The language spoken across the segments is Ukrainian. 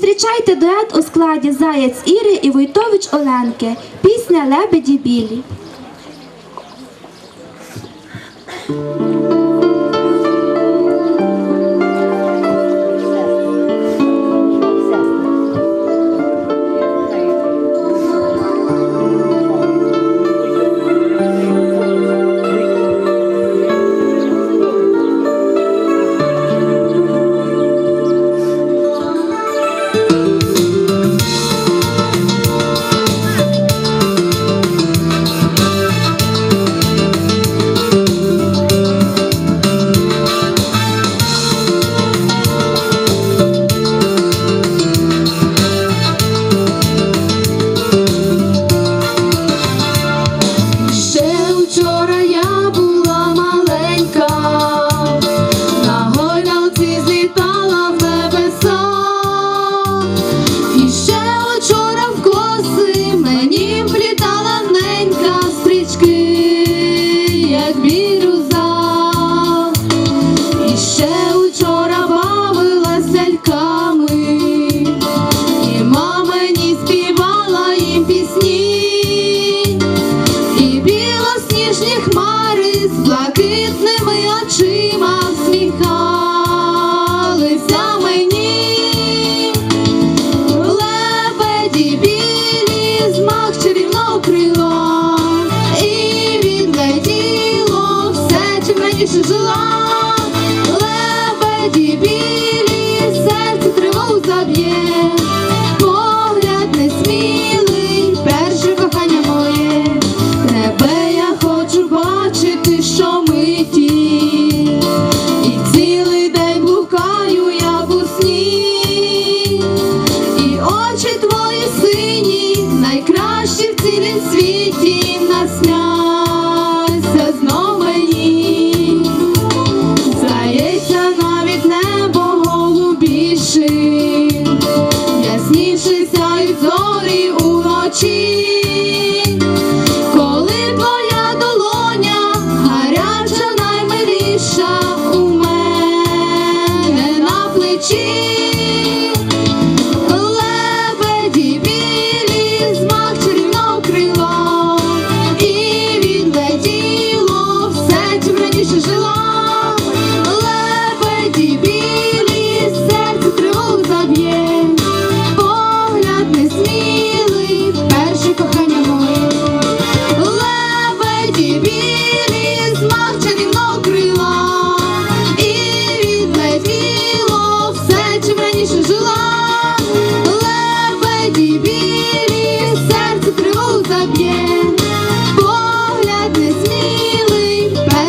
Зустрічайте дует у складі Заяць Іри і Войтович Оленки. Пісня Лебеді білі. блакитними очима всміхалися мені, лебеді білі змах чарівного крила, і відлетіло все чим раніше жила. diante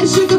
She